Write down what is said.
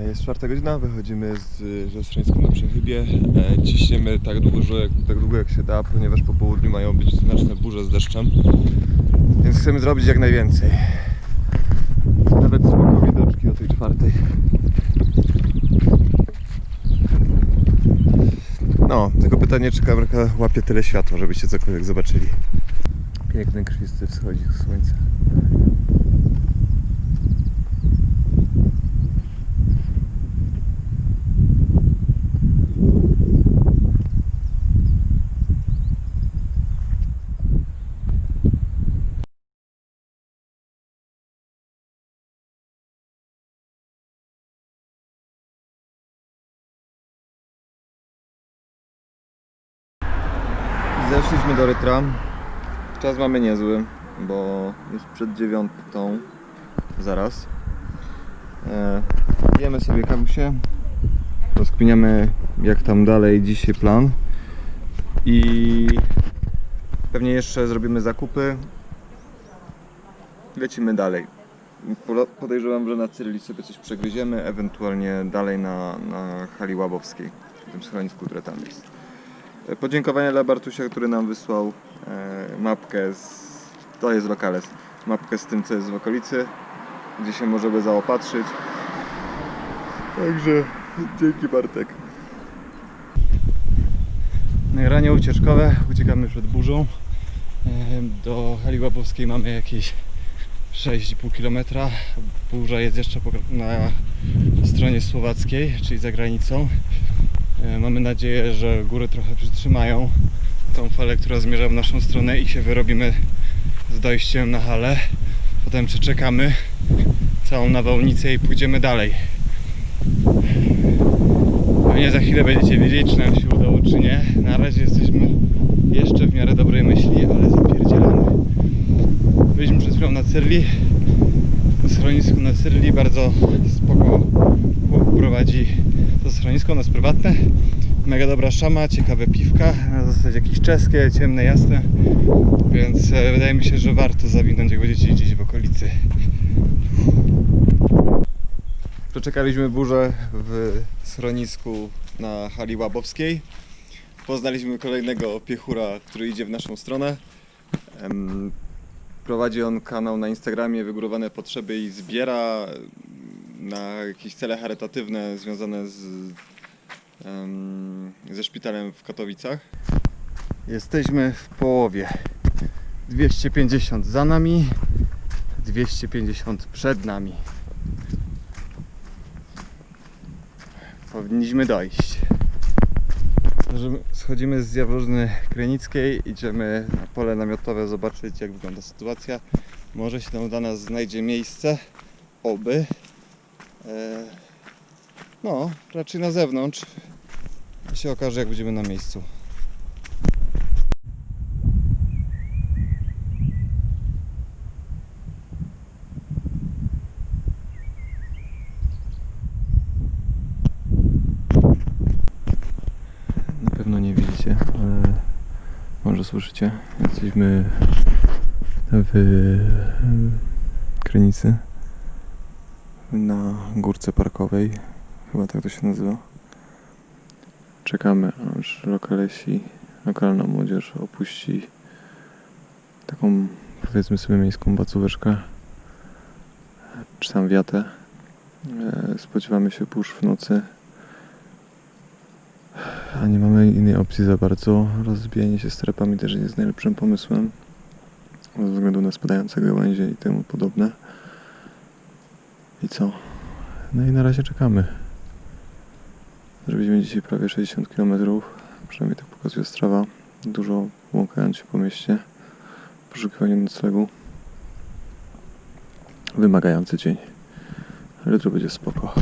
E, Jest czwarta godzina, wychodzimy z, ze na Przechybie. E, Ciśniemy tak długo, jak, tak długo jak się da, ponieważ po południu mają być znaczne burze z deszczem. Więc chcemy zrobić jak najwięcej. Nawet spoko widoczki o tej czwartej. No, tylko pytanie, czy kamerka łapie tyle światła, żebyście cokolwiek zobaczyli. Piękny, krwisty wschodzik słońca. Zeszliśmy do Rytra. Czas mamy niezły, bo jest przed dziewiątą. Zaraz. E, jemy sobie kawusie. Rozkminiamy jak tam dalej dzisiaj plan. I pewnie jeszcze zrobimy zakupy. Lecimy dalej. Podejrzewam, że na Cyryli sobie coś przegryziemy, ewentualnie dalej na, na hali Łabowskiej, w tym schronisku, które tam jest. Podziękowania dla Bartusia, który nam wysłał e, mapkę z... To jest lokales. Mapkę z tym, co jest w okolicy, gdzie się możemy zaopatrzyć. Także dzięki Bartek. Nagranie ucieczkowe, uciekamy przed burzą. Do Hali Łapowskiej mamy jakieś 6,5 km. Burza jest jeszcze na stronie słowackiej, czyli za granicą. E, Mamy nadzieję, że góry trochę przytrzymają tą falę, która zmierza w naszą stronę i się wyrobimy z dojściem na halę. Potem przeczekamy całą nawałnicę i pójdziemy dalej. Pewnie za chwilę będziecie wiedzieć, czy nam się udało, czy nie. Na razie jesteśmy jeszcze w miarę dobrej myśli, ale zapierdzielamy. Byliśmy przed chwilą na Cyrli, na schronisku na Cyrli, bardzo spoko prowadzi to schronisko, ono jest prywatne. Mega dobra szama, ciekawe piwka, na zasadzie jakieś czeskie, ciemne, jasne. Więc e, wydaje mi się, że warto zawinąć, jak będziecie gdzieś w okolicy. Przeczekaliśmy burzę w schronisku na hali Łabowskiej. Poznaliśmy kolejnego piechura, który idzie w naszą stronę. Prowadzi on kanał na Instagramie Wygórowane Potrzeby i zbiera na jakieś cele charytatywne związane z, ze szpitalem w Katowicach. Jesteśmy w połowie. 250 za nami, 250 przed nami. Powinniśmy dojść. Schodzimy z Jaworzny Krynickiej, idziemy na pole namiotowe zobaczyć jak wygląda sytuacja. Może się tam dla nas znajdzie miejsce, oby. E, No, raczej na zewnątrz. się okaże jak będziemy na miejscu. Na pewno nie widzicie, ale może słyszycie. Jesteśmy w Krynicy na górce parkowej. Chyba tak to się nazywa. Czekamy, aż lokalesi, lokalna młodzież opuści taką, powiedzmy sobie, miejską bacóweczkę, czy tam wiatę. E, Spodziewamy się burz w nocy. A nie mamy innej opcji za bardzo. Rozbijanie się strepami też nie jest najlepszym pomysłem. Ze względu na spadające gałęzie i temu podobne. I co? No i na razie czekamy. Zrobiliśmy dzisiaj prawie 60 km. Przynajmniej tak pokazuje strawa. Dużo błąkając się po mieście. Poszukiwanie noclegu. Wymagający dzień. Ale jutro będzie spoko.